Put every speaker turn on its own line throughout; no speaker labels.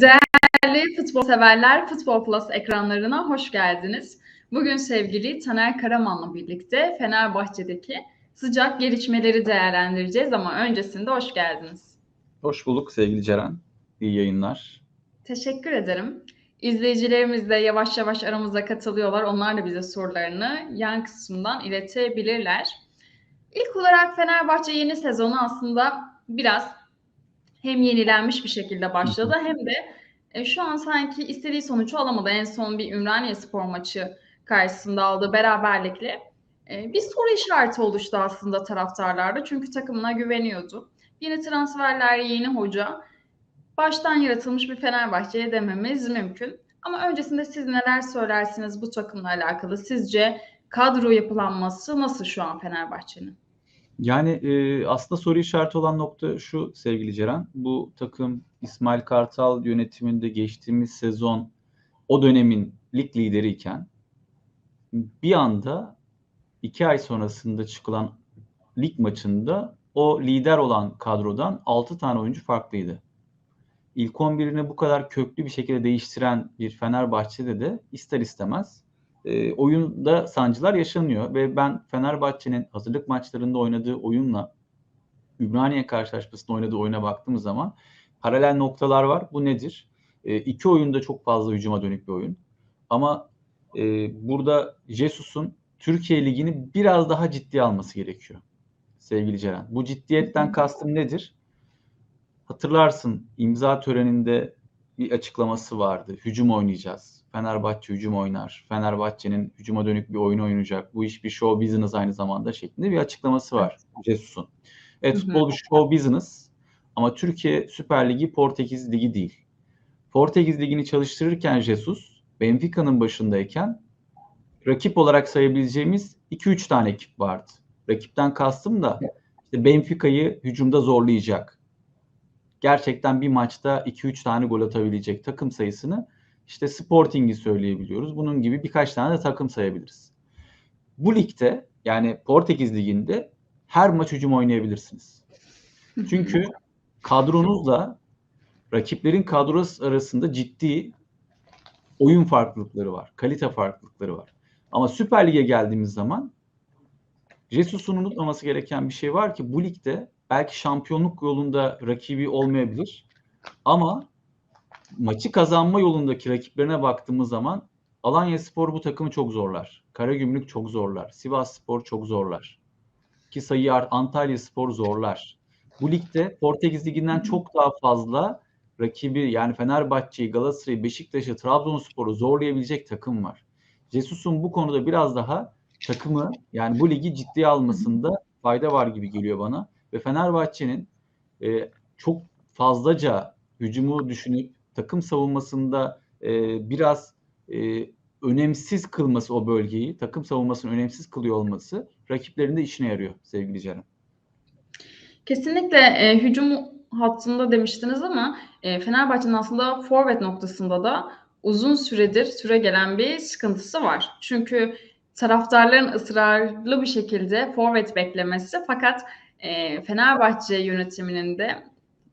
Değerli futbol severler, Futbol Plus ekranlarına hoş geldiniz. Bugün sevgili Taner Karaman'la birlikte Fenerbahçe'deki sıcak gelişmeleri değerlendireceğiz ama öncesinde hoş geldiniz.
Hoş bulduk sevgili Ceren. İyi yayınlar.
Teşekkür ederim. İzleyicilerimiz de yavaş yavaş aramıza katılıyorlar. Onlar da bize sorularını yan kısımdan iletebilirler. İlk olarak Fenerbahçe yeni sezonu aslında biraz hem yenilenmiş bir şekilde başladı hem de e, şu an sanki istediği sonucu alamadı. En son bir Ümraniye spor maçı karşısında aldığı beraberlikle e, bir soru işareti oluştu aslında taraftarlarda. Çünkü takımına güveniyordu. Yeni transferler, yeni hoca, baştan yaratılmış bir Fenerbahçe'ye dememiz mümkün. Ama öncesinde siz neler söylersiniz bu takımla alakalı? Sizce kadro yapılanması nasıl şu an Fenerbahçe'nin?
Yani e, aslında soru işareti olan nokta şu sevgili Ceren. Bu takım İsmail Kartal yönetiminde geçtiğimiz sezon o dönemin lig lideriyken bir anda iki ay sonrasında çıkılan lig maçında o lider olan kadrodan 6 tane oyuncu farklıydı. İlk 11'ini bu kadar köklü bir şekilde değiştiren bir Fenerbahçe'de de ister istemez e, oyunda sancılar yaşanıyor ve ben Fenerbahçe'nin hazırlık maçlarında oynadığı oyunla Ümraniye karşılaşmasında oynadığı oyuna baktığımız zaman paralel noktalar var. Bu nedir? E, iki oyunda çok fazla hücuma dönük bir oyun. Ama e, burada Jesus'un Türkiye Ligi'ni biraz daha ciddiye alması gerekiyor sevgili Ceren. Bu ciddiyetten kastım nedir? Hatırlarsın imza töreninde bir açıklaması vardı. Hücum oynayacağız. Fenerbahçe hücum oynar. Fenerbahçe'nin hücuma dönük bir oyun oynayacak. Bu iş bir show business aynı zamanda şeklinde bir açıklaması var Jesus'un. Evet
Hı hı.
futbol bir show business ama Türkiye Süper Ligi Portekiz Ligi değil. Portekiz Ligi'ni çalıştırırken Jesus Benfica'nın başındayken rakip olarak sayabileceğimiz 2-3 tane ekip vardı. Rakipten kastım da işte Benfica'yı hücumda zorlayacak. Gerçekten bir maçta 2-3 tane gol atabilecek takım sayısını işte Sporting'i söyleyebiliyoruz. Bunun gibi birkaç tane de takım sayabiliriz. Bu ligde yani Portekiz Ligi'nde her maç hücum oynayabilirsiniz. Çünkü kadronuzla rakiplerin kadrosu arasında ciddi oyun farklılıkları var. Kalite farklılıkları var. Ama Süper Lig'e geldiğimiz zaman Jesus'un unutmaması gereken bir şey var ki bu ligde belki şampiyonluk yolunda rakibi olmayabilir. Ama maçı kazanma yolundaki rakiplerine baktığımız zaman Alanya Spor bu takımı çok zorlar. Karagümrük çok zorlar. Sivas Spor çok zorlar. Ki sayı Antalya Spor zorlar. Bu ligde Portekiz Ligi'nden çok daha fazla rakibi yani Fenerbahçe'yi, Galatasaray'ı, Beşiktaş'ı, Trabzonspor'u zorlayabilecek takım var. Jesus'un bu konuda biraz daha takımı yani bu ligi ciddiye almasında fayda var gibi geliyor bana. Ve Fenerbahçe'nin e, çok fazlaca hücumu düşünüp takım savunmasında e, biraz e, önemsiz kılması o bölgeyi, takım savunmasını önemsiz kılıyor olması rakiplerinin de işine yarıyor sevgili Ceren.
Kesinlikle e, hücum hattında demiştiniz ama e, Fenerbahçe'nin aslında forvet noktasında da uzun süredir süre gelen bir sıkıntısı var. Çünkü taraftarların ısrarlı bir şekilde forvet beklemesi fakat e, Fenerbahçe yönetiminin de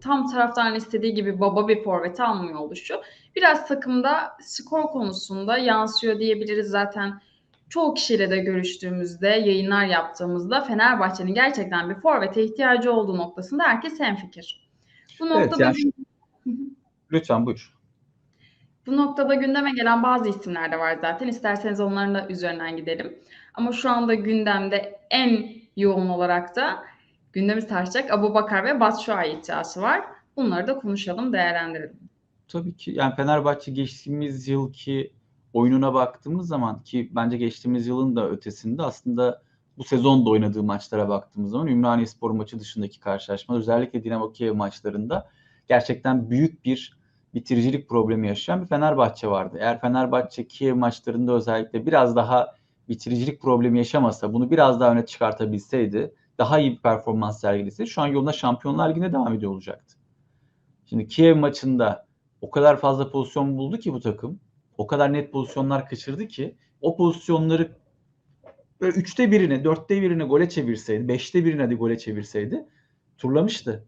tam taraftarın istediği gibi baba bir forveti almıyor oluşu. Biraz takımda skor konusunda yansıyor diyebiliriz zaten. Çoğu kişiyle de görüştüğümüzde, yayınlar yaptığımızda Fenerbahçe'nin gerçekten bir forvete ihtiyacı olduğu noktasında herkes hemfikir. Bu
Evet,
noktada
yani Lütfen buyur.
bu noktada gündeme gelen bazı isimler de var zaten. İsterseniz onların da üzerinden gidelim. Ama şu anda gündemde en yoğun olarak da gündemi tartışacak Abu Bakar ve Batshuayi iddiası var. Bunları da konuşalım, değerlendirelim.
Tabii ki yani Fenerbahçe geçtiğimiz yılki oyununa baktığımız zaman ki bence geçtiğimiz yılın da ötesinde aslında bu sezon da oynadığı maçlara baktığımız zaman Ümraniye Spor maçı dışındaki karşılaşmalar özellikle Dinamo Kiev maçlarında gerçekten büyük bir bitiricilik problemi yaşayan bir Fenerbahçe vardı. Eğer Fenerbahçe Kiev maçlarında özellikle biraz daha bitiricilik problemi yaşamasa, bunu biraz daha öne çıkartabilseydi, daha iyi bir performans sergileseydi şu an yoluna Şampiyonlar Ligi'ne devam ediyor olacaktı. Şimdi Kiev maçında o kadar fazla pozisyon buldu ki bu takım. O kadar net pozisyonlar kaçırdı ki o pozisyonları böyle üçte birini, dörtte birini gole çevirseydi, beşte birini hadi gole çevirseydi turlamıştı.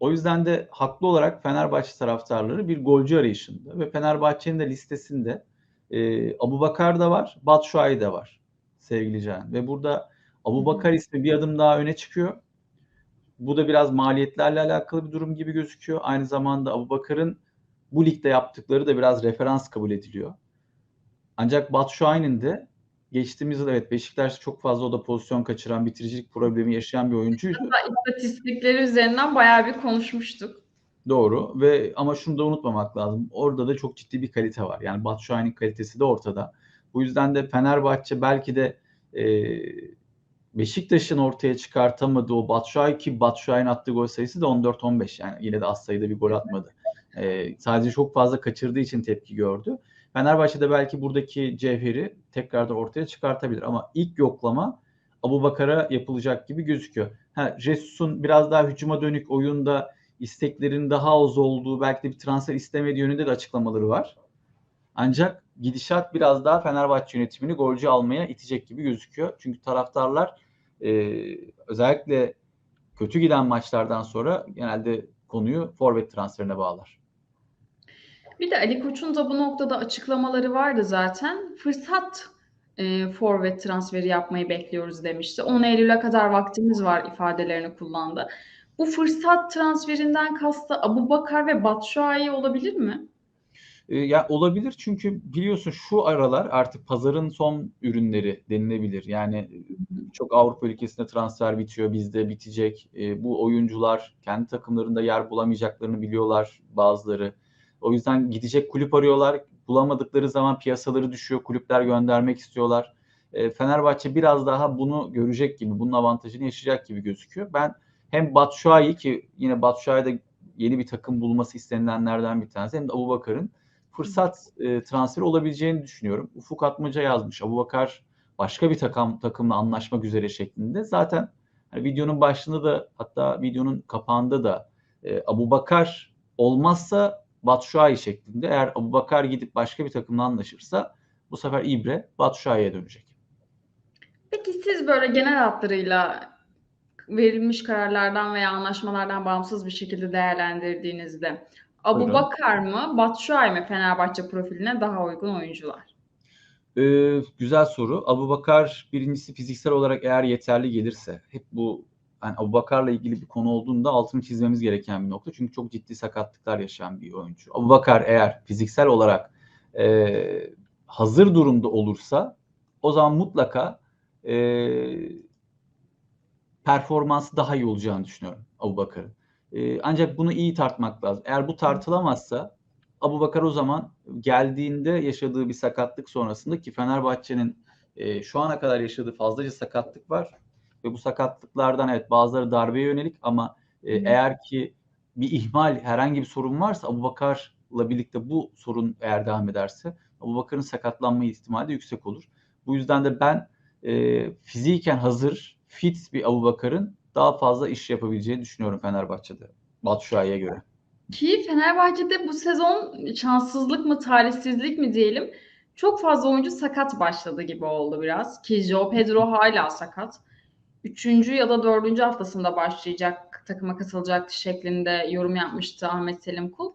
O yüzden de haklı olarak Fenerbahçe taraftarları bir golcü arayışında ve Fenerbahçe'nin de listesinde e, Abu Bakar da var, Batshuayi de var sevgili Can. Ve burada Abu Bakar ismi bir adım daha öne çıkıyor. Bu da biraz maliyetlerle alakalı bir durum gibi gözüküyor. Aynı zamanda Abu Bakar'ın bu ligde yaptıkları da biraz referans kabul ediliyor. Ancak Batshuayi'nin de geçtiğimiz yıl evet Beşiktaş'ta çok fazla o da pozisyon kaçıran, bitiricilik problemi yaşayan bir oyuncuydu.
Hatta istatistikleri üzerinden bayağı bir konuşmuştuk.
Doğru ve ama şunu da unutmamak lazım. Orada da çok ciddi bir kalite var. Yani Batshuayi'nin kalitesi de ortada. Bu yüzden de Fenerbahçe belki de e, Beşiktaş'ın ortaya çıkartamadığı o Batshuayi ki Batshuayi'nin attığı gol sayısı da 14-15 yani yine de az sayıda bir gol atmadı. E, sadece çok fazla kaçırdığı için tepki gördü. Fenerbahçe de belki buradaki cevheri tekrardan ortaya çıkartabilir ama ilk yoklama Abu Bakar'a yapılacak gibi gözüküyor. Ha, Jesus'un biraz daha hücuma dönük oyunda isteklerin daha az olduğu, belki de bir transfer istemediği yönünde de açıklamaları var. Ancak gidişat biraz daha Fenerbahçe yönetimini golcü almaya itecek gibi gözüküyor. Çünkü taraftarlar e, özellikle kötü giden maçlardan sonra genelde konuyu forvet transferine bağlar.
Bir de Ali Koç'un da bu noktada açıklamaları vardı zaten. Fırsat e, forvet transferi yapmayı bekliyoruz demişti. 10 Eylül'e kadar vaktimiz var ifadelerini kullandı. Bu fırsat transferinden kastı Abu Bakar ve Batshuayi olabilir mi?
E, ya olabilir çünkü biliyorsun şu aralar artık pazarın son ürünleri denilebilir. Yani çok Avrupa ülkesinde transfer bitiyor, bizde bitecek. E, bu oyuncular kendi takımlarında yer bulamayacaklarını biliyorlar bazıları. O yüzden gidecek kulüp arıyorlar. Bulamadıkları zaman piyasaları düşüyor. Kulüpler göndermek istiyorlar. E, Fenerbahçe biraz daha bunu görecek gibi, bunun avantajını yaşayacak gibi gözüküyor. Ben hem Batshuayi ki yine Batshuayi'de yeni bir takım bulması istenilenlerden bir tanesi hem de Abu Bakar'ın fırsat e, transferi olabileceğini düşünüyorum. Ufuk Atmaca yazmış. Abu Bakar başka bir takım takımla anlaşmak üzere şeklinde. Zaten hani videonun başında da hatta videonun kapağında da e, Abu Bakar olmazsa Batshuayi şeklinde. Eğer Abu Bakar gidip başka bir takımla anlaşırsa bu sefer İbre Batshuayi'ye dönecek.
Peki siz böyle genel hatlarıyla verilmiş kararlardan veya anlaşmalardan bağımsız bir şekilde değerlendirdiğinizde Abu
Buyurun.
Bakar mı, Batshuayi mi Fenerbahçe profiline daha uygun oyuncular?
Ee, güzel soru. Abu Bakar birincisi fiziksel olarak eğer yeterli gelirse hep bu yani Abu Bakar'la ilgili bir konu olduğunda altını çizmemiz gereken bir nokta. Çünkü çok ciddi sakatlıklar yaşayan bir oyuncu. Abu Bakar eğer fiziksel olarak e, hazır durumda olursa o zaman mutlaka e, performansı daha iyi olacağını düşünüyorum Abu Bakar'ın. E, ancak bunu iyi tartmak lazım. Eğer bu tartılamazsa Abu Bakar o zaman geldiğinde yaşadığı bir sakatlık sonrasında ki Fenerbahçe'nin e, şu ana kadar yaşadığı fazlaca sakatlık var ve bu sakatlıklardan evet bazıları darbeye yönelik ama e, eğer ki bir ihmal herhangi bir sorun varsa Abu Bakar'la birlikte bu sorun eğer devam ederse Abu Bakar'ın sakatlanma ihtimali de yüksek olur. Bu yüzden de ben e, fiziken hazır fit bir Abu Bakar'ın daha fazla iş yapabileceğini düşünüyorum Fenerbahçe'de. Batshuayi'ye göre.
Ki Fenerbahçe'de bu sezon şanssızlık mı, talihsizlik mi diyelim çok fazla oyuncu sakat başladı gibi oldu biraz. Ki Joe Pedro hala sakat. Üçüncü ya da dördüncü haftasında başlayacak, takıma katılacaktı şeklinde yorum yapmıştı Ahmet Selim Kul.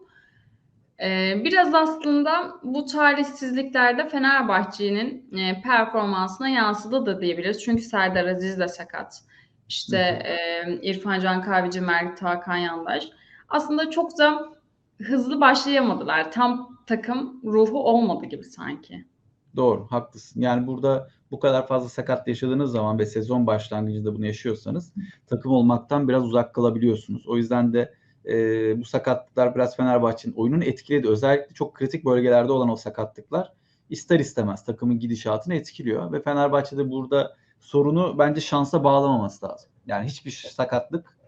Ee, biraz aslında bu talihsizliklerde Fenerbahçe'nin e, performansına yansıdı da diyebiliriz. Çünkü Serdar Aziz de sakat. İşte e, İrfan Can Kahveci, Mert Hakan Yandaş. Aslında çok da hızlı başlayamadılar. Tam takım ruhu olmadı gibi sanki.
Doğru, haklısın. Yani burada bu kadar fazla sakat yaşadığınız zaman ve sezon başlangıcında bunu yaşıyorsanız takım olmaktan biraz uzak kalabiliyorsunuz. O yüzden de e, bu sakatlıklar biraz Fenerbahçe'nin oyununu etkiledi. Özellikle çok kritik bölgelerde olan o sakatlıklar ister istemez takımın gidişatını etkiliyor ve Fenerbahçe'de burada sorunu bence şansa bağlamaması lazım. Yani hiçbir sakatlık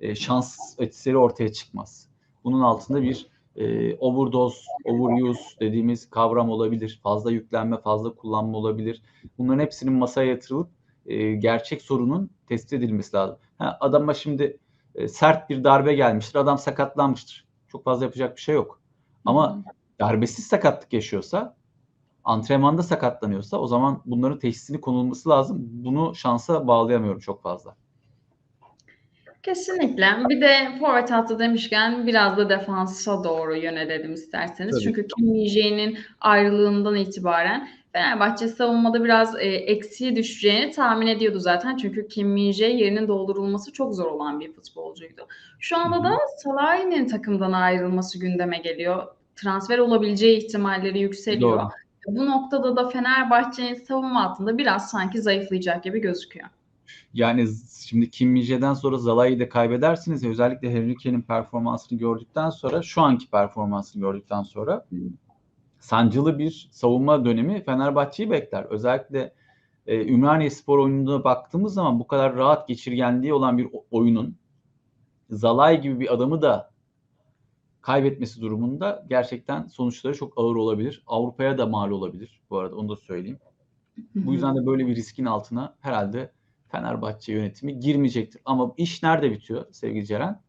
e, şans eseri ortaya çıkmaz. Bunun altında bir e, overdose, overuse dediğimiz kavram olabilir. Fazla yüklenme, fazla kullanma olabilir. Bunların hepsinin masaya yatırılıp e, gerçek sorunun tespit edilmesi lazım. Ha, adama şimdi e, sert bir darbe gelmiştir, adam sakatlanmıştır. Çok fazla yapacak bir şey yok. Ama darbesiz sakatlık yaşıyorsa, antrenmanda sakatlanıyorsa o zaman bunların teşhisini konulması lazım. Bunu şansa bağlayamıyorum çok fazla.
Kesinlikle. Bir de forvet hattı demişken biraz da defansa doğru yönelelim isterseniz.
Tabii.
Çünkü Kim Min-jae'nin ayrılığından itibaren Fenerbahçe savunmada biraz e, eksiğe düşeceğini tahmin ediyordu zaten. Çünkü Kim Min-jae yerinin doldurulması çok zor olan bir futbolcuydu. Şu anda da Salah'ın takımdan ayrılması gündeme geliyor. Transfer olabileceği ihtimalleri yükseliyor.
Doğru.
Bu noktada da Fenerbahçe'nin savunma hattında biraz sanki zayıflayacak gibi gözüküyor.
Yani şimdi Kim Min-jae'den sonra Zalai'yi de kaybedersiniz. Özellikle Henrique'nin performansını gördükten sonra, şu anki performansını gördükten sonra sancılı bir savunma dönemi Fenerbahçe'yi bekler. Özellikle e, Ümraniye Spor oyununa baktığımız zaman bu kadar rahat geçirgenliği olan bir oyunun Zalai gibi bir adamı da kaybetmesi durumunda gerçekten sonuçları çok ağır olabilir. Avrupa'ya da mal olabilir bu arada onu da söyleyeyim. Bu yüzden de böyle bir riskin altına herhalde Fenerbahçe yönetimi girmeyecektir. Ama iş nerede bitiyor sevgili Ceren?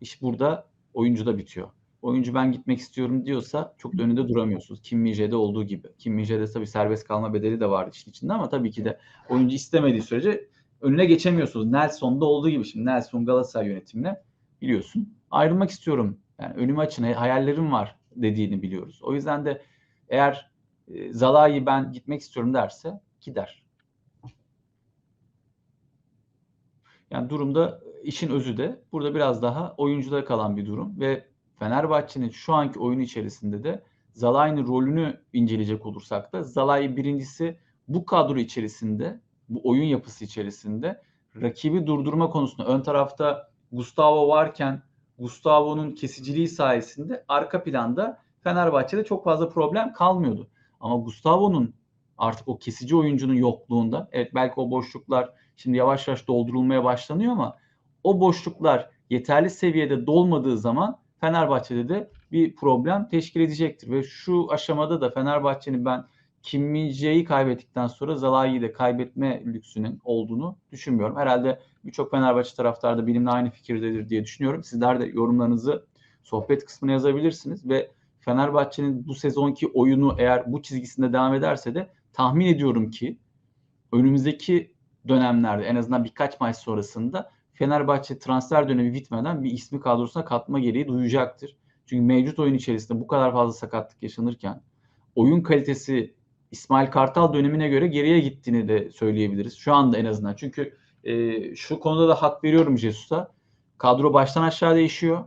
İş burada oyuncuda bitiyor. Oyuncu ben gitmek istiyorum diyorsa çok da önünde duramıyorsunuz. Kim Min-jae'de olduğu gibi. Kim Min-jae'de tabii serbest kalma bedeli de vardı işin içinde ama tabii ki de oyuncu istemediği sürece önüne geçemiyorsunuz. Nelson'da olduğu gibi şimdi Nelson Galatasaray yönetimine biliyorsun. Ayrılmak istiyorum. Yani önümü açın, hayallerim var dediğini biliyoruz. O yüzden de eğer e, Zalai ben gitmek istiyorum derse gider. Yani durumda işin özü de burada biraz daha oyuncuda kalan bir durum ve Fenerbahçe'nin şu anki oyunu içerisinde de Zalai'nin rolünü inceleyecek olursak da Zalai birincisi bu kadro içerisinde, bu oyun yapısı içerisinde rakibi durdurma konusunda ön tarafta Gustavo varken Gustavo'nun kesiciliği sayesinde arka planda Fenerbahçe'de çok fazla problem kalmıyordu. Ama Gustavo'nun artık o kesici oyuncunun yokluğunda evet belki o boşluklar şimdi yavaş yavaş doldurulmaya başlanıyor ama o boşluklar yeterli seviyede dolmadığı zaman Fenerbahçe'de de bir problem teşkil edecektir. Ve şu aşamada da Fenerbahçe'nin ben Kim Min-jae'yi kaybettikten sonra Zalai'yi de kaybetme lüksünün olduğunu düşünmüyorum. Herhalde birçok Fenerbahçe taraftarı da benimle aynı fikirdedir diye düşünüyorum. Sizler de yorumlarınızı sohbet kısmına yazabilirsiniz ve Fenerbahçe'nin bu sezonki oyunu eğer bu çizgisinde devam ederse de tahmin ediyorum ki önümüzdeki dönemlerde en azından birkaç maç sonrasında Fenerbahçe transfer dönemi bitmeden bir ismi kadrosuna katma gereği duyacaktır. Çünkü mevcut oyun içerisinde bu kadar fazla sakatlık yaşanırken oyun kalitesi İsmail Kartal dönemine göre geriye gittiğini de söyleyebiliriz. Şu anda en azından. Çünkü e, şu konuda da hak veriyorum Jesus'a. Kadro baştan aşağı değişiyor.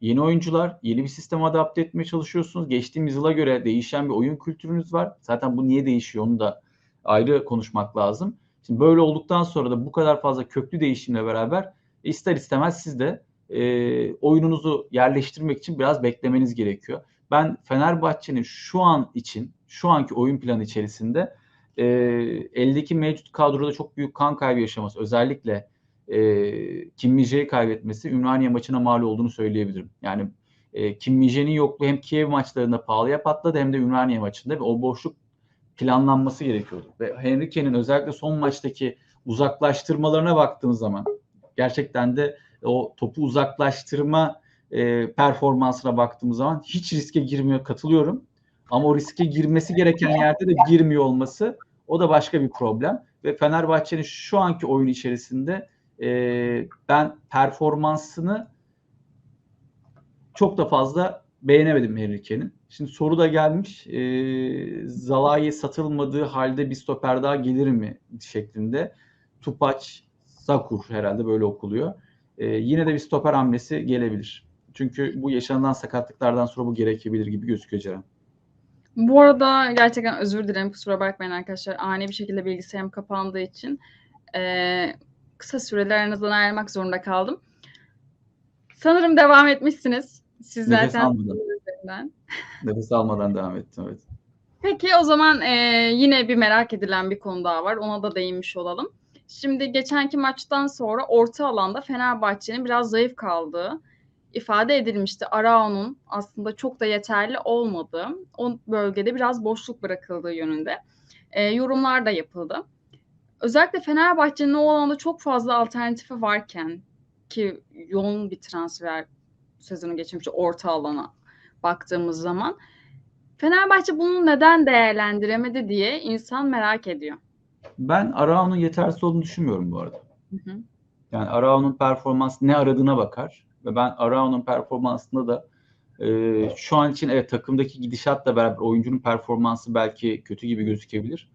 Yeni oyuncular, yeni bir sisteme adapte etmeye çalışıyorsunuz. Geçtiğimiz yıla göre değişen bir oyun kültürünüz var. Zaten bu niye değişiyor onu da ayrı konuşmak lazım. Şimdi böyle olduktan sonra da bu kadar fazla köklü değişimle beraber ister istemez siz de e, oyununuzu yerleştirmek için biraz beklemeniz gerekiyor. Ben Fenerbahçe'nin şu an için, şu anki oyun planı içerisinde e, eldeki mevcut kadroda çok büyük kan kaybı yaşaması, özellikle e, Kim Min-jae'yi kaybetmesi Ümraniye maçına mal olduğunu söyleyebilirim. Yani e, Kim Min-jae'nin yokluğu hem Kiev maçlarında pahalıya patladı hem de Ümraniye maçında ve o boşluk planlanması gerekiyordu. Ve Henrique'nin özellikle son maçtaki uzaklaştırmalarına baktığımız zaman gerçekten de o topu uzaklaştırma e, performansına baktığımız zaman hiç riske girmiyor katılıyorum. Ama o riske girmesi gereken yerde de girmiyor olması o da başka bir problem. Ve Fenerbahçe'nin şu anki oyun içerisinde e, ben performansını çok da fazla beğenemedim Henrique'nin. Şimdi soru da gelmiş. E, Zalai satılmadığı halde bir stoper daha gelir mi şeklinde. Tupaç, Sakur herhalde böyle okuluyor. E, yine de bir stoper hamlesi gelebilir. Çünkü bu yaşanılan sakatlıklardan sonra bu gerekebilir gibi gözüküyor Ceren.
Bu arada gerçekten özür dilerim kusura bakmayın arkadaşlar. Ani bir şekilde bilgisayarım kapandığı için e, kısa süreli aranızdan ayrılmak zorunda kaldım. Sanırım devam etmişsiniz. Siz
Nefes
zaten
almadan. Nefes almadan devam ettim evet.
Peki o zaman e, yine bir merak edilen bir konu daha var. Ona da değinmiş olalım. Şimdi geçenki maçtan sonra orta alanda Fenerbahçe'nin biraz zayıf kaldığı ifade edilmişti. Arao'nun aslında çok da yeterli olmadığı, o bölgede biraz boşluk bırakıldığı yönünde e, yorumlar da yapıldı. Özellikle Fenerbahçe'nin o alanda çok fazla alternatifi varken ki yoğun bir transfer sezonu geçirmiş orta alana baktığımız zaman Fenerbahçe bunu neden değerlendiremedi diye insan merak ediyor.
Ben Arao'nun yetersiz olduğunu düşünmüyorum bu arada.
Hı hı.
Yani Arao'nun performansı ne aradığına bakar. Ve ben Arao'nun performansında da e, şu an için evet takımdaki gidişatla beraber oyuncunun performansı belki kötü gibi gözükebilir.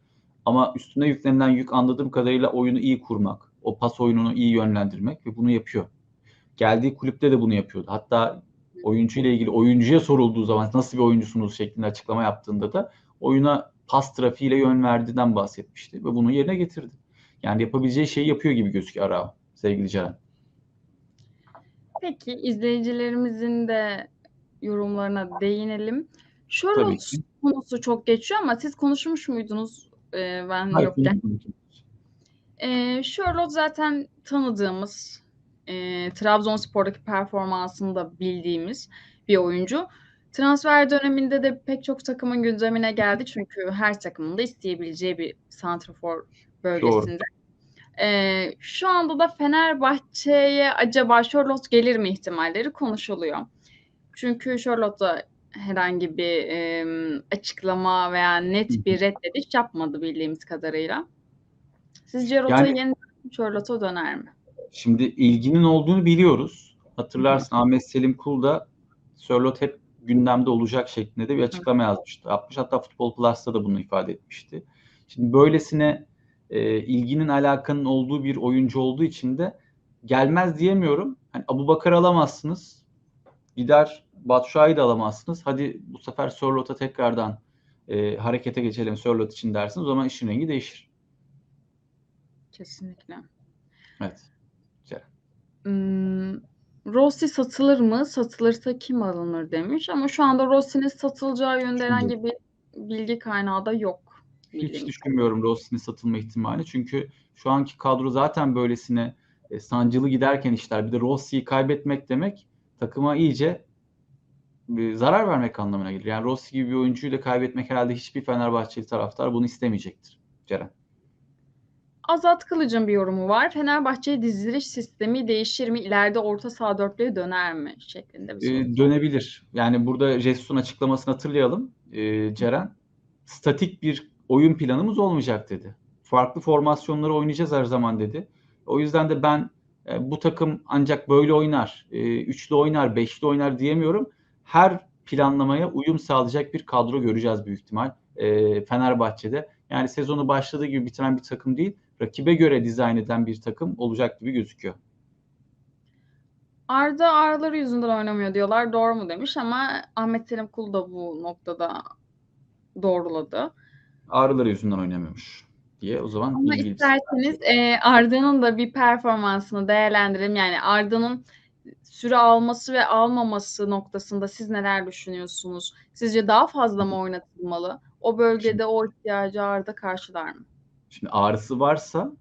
Ama üstüne yüklenilen yük anladığım kadarıyla oyunu iyi kurmak, o pas oyununu iyi yönlendirmek ve bunu yapıyor. Geldiği kulüpte de bunu yapıyordu. Hatta oyuncu ile ilgili oyuncuya sorulduğu zaman nasıl bir oyuncusunuz şeklinde açıklama yaptığında da oyuna pas trafiğiyle yön verdiğinden bahsetmişti ve bunu yerine getirdi. Yani yapabileceği şeyi yapıyor gibi gözüküyor Arao sevgili Ceren.
Peki izleyicilerimizin de yorumlarına değinelim.
Tabii ki.
konusu çok geçiyor ama siz konuşmuş muydunuz e, ben
Hayır,
yokken?
unutmadım.
E, Charlotte zaten tanıdığımız, e, Trabzonspor'daki performansını da bildiğimiz bir oyuncu. Transfer döneminde de pek çok takımın gündemine geldi çünkü her takımın da isteyebileceği bir santrafor bölgesinde. E, şu anda da Fenerbahçe'ye acaba Charlotte gelir mi ihtimalleri konuşuluyor. Çünkü Charlotte'da herhangi bir e, açıklama veya net bir reddediş yapmadı bildiğimiz kadarıyla. Sizce Rota'yı
Yani-
yeniden Charlotte'a döner mi?
Şimdi ilginin olduğunu biliyoruz. Hatırlarsın Ahmet Selim Kul da Sörlot hep gündemde olacak şeklinde de bir açıklama yazmıştı. Yapmış hatta Futbol Plus'ta da bunu ifade etmişti. Şimdi böylesine e, ilginin alakanın olduğu bir oyuncu olduğu için de gelmez diyemiyorum. Hani Abu Bakar alamazsınız. Gider Batshuayi de alamazsınız. Hadi bu sefer Sörlot'a tekrardan e, harekete geçelim Sörlot için dersiniz. O zaman işin rengi değişir.
Kesinlikle.
Evet.
Hmm, Rossi satılır mı? Satılırsa kim alınır demiş. Ama şu anda Rossi'nin satılacağı yönde herhangi bir bilgi kaynağı da yok.
Hiç düşünmüyorum Rossi'nin satılma ihtimali. Çünkü şu anki kadro zaten böylesine e, sancılı giderken işler. Bir de Rossi'yi kaybetmek demek takıma iyice e, zarar vermek anlamına gelir. Yani Rossi gibi bir oyuncuyu da kaybetmek herhalde hiçbir Fenerbahçeli taraftar bunu istemeyecektir. Ceren.
Azat Kılıç'ın bir yorumu var. Fenerbahçe diziliş sistemi değişir mi? İleride orta saha dörtlüğe döner mi? Şeklinde bir soru.
E, dönebilir. Yani burada Jesus'un açıklamasını hatırlayalım. E, Ceren, statik bir oyun planımız olmayacak dedi. Farklı formasyonları oynayacağız her zaman dedi. O yüzden de ben e, bu takım ancak böyle oynar, e, üçlü oynar, beşli oynar diyemiyorum. Her planlamaya uyum sağlayacak bir kadro göreceğiz büyük ihtimal e, Fenerbahçe'de. Yani sezonu başladığı gibi bitiren bir takım değil, rakibe göre dizayn eden bir takım olacak gibi gözüküyor.
Arda ağrıları yüzünden oynamıyor diyorlar. Doğru mu demiş ama Ahmet Selim Kul da bu noktada doğruladı.
Ağrıları yüzünden oynamıyormuş diye o zaman
Ama
ilgili
isterseniz e, Arda'nın da bir performansını değerlendirelim. Yani Arda'nın süre alması ve almaması noktasında siz neler düşünüyorsunuz? Sizce daha fazla mı oynatılmalı? O bölgede o ihtiyacı Arda karşılar mı?
Şimdi ağrısı varsa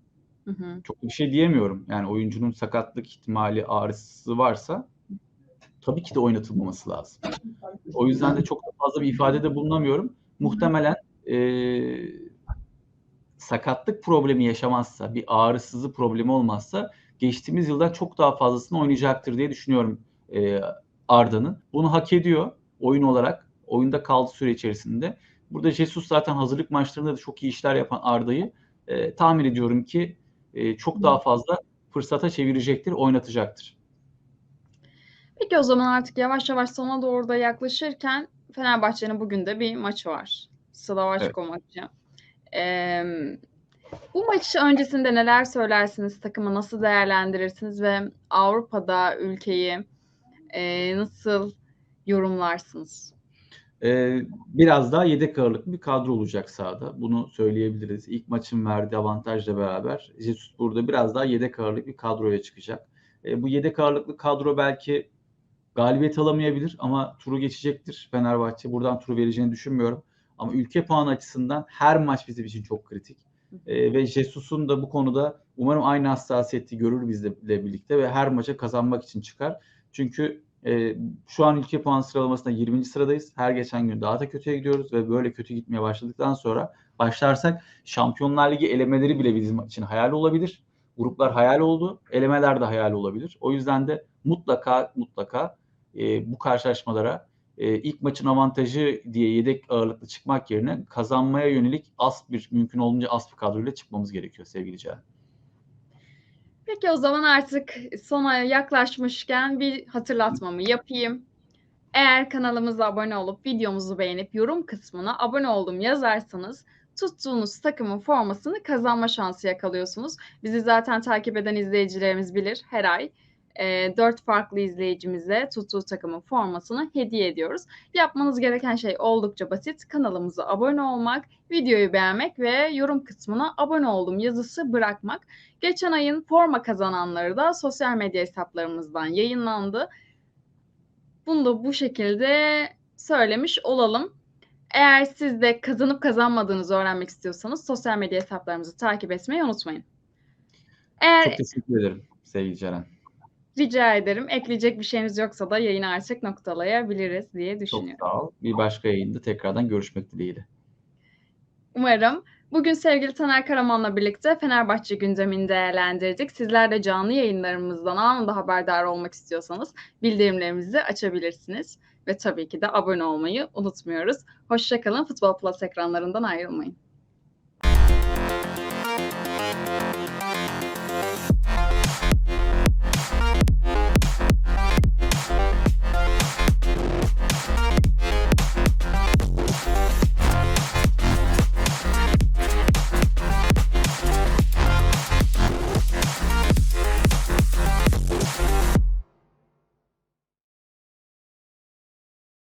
Hı hı.
çok bir şey diyemiyorum. Yani oyuncunun sakatlık ihtimali ağrısı varsa tabii ki de oynatılmaması lazım. O yüzden de çok da fazla bir ifadede bulunamıyorum. Muhtemelen eee, sakatlık problemi yaşamazsa, bir ağrısızı problemi olmazsa geçtiğimiz yıldan çok daha fazlasını oynayacaktır diye düşünüyorum eee, Arda'nın. Bunu hak ediyor oyun olarak. Oyunda kaldığı süre içerisinde. Burada Jesus zaten hazırlık maçlarında da çok iyi işler yapan Arda'yı eee, tahmin ediyorum ki eee, çok daha fazla fırsata çevirecektir, oynatacaktır.
Peki o zaman artık yavaş yavaş sona doğru da yaklaşırken Fenerbahçe'nin bugün de bir maçı var. Slavaşko maçı. Ee, bu maç öncesinde neler söylersiniz? Takımı nasıl değerlendirirsiniz ve Avrupa'da ülkeyi e, nasıl yorumlarsınız?
Ee, biraz daha yedek ağırlıklı bir kadro olacak sahada. Bunu söyleyebiliriz. İlk maçın verdiği avantajla beraber Jesus burada biraz daha yedek ağırlıklı bir kadroya çıkacak. Ee, bu yedek ağırlıklı kadro belki galibiyet alamayabilir ama turu geçecektir Fenerbahçe. Buradan turu vereceğini düşünmüyorum. Ama ülke puanı açısından her maç bizim için çok kritik. Ee, ve Jesus'un da bu konuda umarım aynı hassasiyeti görür bizle birlikte ve her maça kazanmak için çıkar. Çünkü e, şu an ülke puan sıralamasında 20. sıradayız. Her geçen gün daha da kötüye gidiyoruz ve böyle kötü gitmeye başladıktan sonra başlarsak Şampiyonlar Ligi elemeleri bile bizim için hayal olabilir. Gruplar hayal oldu, elemeler de hayal olabilir. O yüzden de mutlaka mutlaka e, bu karşılaşmalara e, ilk maçın avantajı diye yedek ağırlıklı çıkmak yerine kazanmaya yönelik az bir mümkün olduğunca az bir kadroyla çıkmamız gerekiyor sevgili Ceren.
Peki o zaman artık sona yaklaşmışken bir hatırlatmamı yapayım. Eğer kanalımıza abone olup videomuzu beğenip yorum kısmına abone oldum yazarsanız tuttuğunuz takımın formasını kazanma şansı yakalıyorsunuz. Bizi zaten takip eden izleyicilerimiz bilir. Her ay e, 4 farklı izleyicimize tuttuğu takımın formasını hediye ediyoruz. Yapmanız gereken şey oldukça basit. Kanalımıza abone olmak, videoyu beğenmek ve yorum kısmına abone oldum yazısı bırakmak. Geçen ayın forma kazananları da sosyal medya hesaplarımızdan yayınlandı. Bunu da bu şekilde söylemiş olalım. Eğer siz de kazanıp kazanmadığınızı öğrenmek istiyorsanız sosyal medya hesaplarımızı takip etmeyi unutmayın. Eğer
Çok teşekkür ederim sevgili Ceren.
Rica ederim ekleyecek bir şeyiniz yoksa da yayını artık noktalayabiliriz diye
Çok
düşünüyorum.
sağ ol. Bir başka yayında tekrardan görüşmek dileğiyle.
Umarım. Bugün sevgili Taner Karaman'la birlikte Fenerbahçe gündemini değerlendirdik. Sizler de canlı yayınlarımızdan anında haberdar olmak istiyorsanız bildirimlerimizi açabilirsiniz. Ve tabii ki de abone olmayı unutmuyoruz. Hoşçakalın. Futbol Plus ekranlarından ayrılmayın.